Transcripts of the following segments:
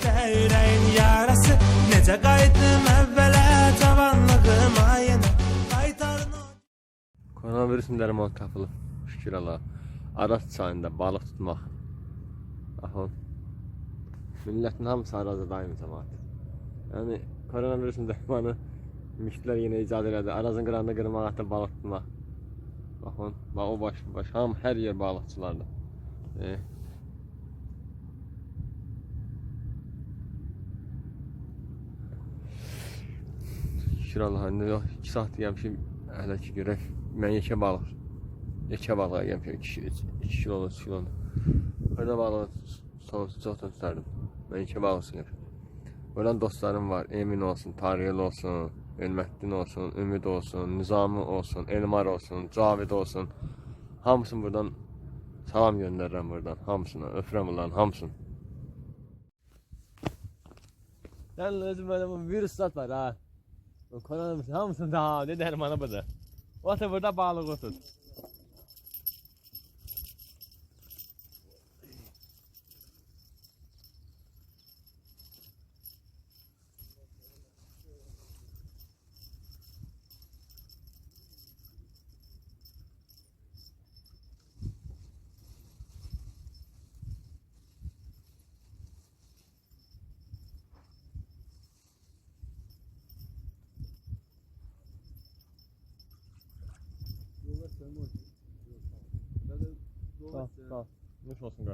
İşte yüreğin yarası Nece kaydım evvela Kaytarın o Koronavirüsün dərmanı tapılıb. Şükür Allah. Aras çayında balıq tutmaq. Baxın. Millətin hamısı Arazda daim cəmaət. Yəni koronavirüsün dərmanı müştilər yenə icad elədi. Arazın qırağında qırmaq hətta balıq tutmaq. Baxın, bax o baş baş ham hər yer balıqçılarda. E, Şükür Allah, indi yox, 2 saat yemişim hələ ki görək. Mən yekə balıq. Yekə balığa yemişim 2 2 kilo, 3 kilo. Orada balığı soğuk çoxdan tutardım. Mən yekə balıq yemişim. Buradan dostlarım var. Emin olsun, Tariyel olsun, Elməddin olsun, Ümid olsun, Nizami olsun, Elmar olsun, Cavid olsun. Hamısını buradan salam göndərirəm buradan. Hamısına, öpürəm onların hamısını. Özün böyle bu virüs zat var ha. Koronavirüs hamısını da ne dermanı bu da. Otur burada balık Sağ, sağ. Nuş olsun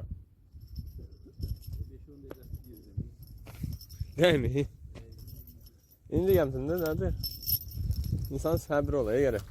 mi? İndi gəlmsən də nədir? İnsan səbir olaya görə.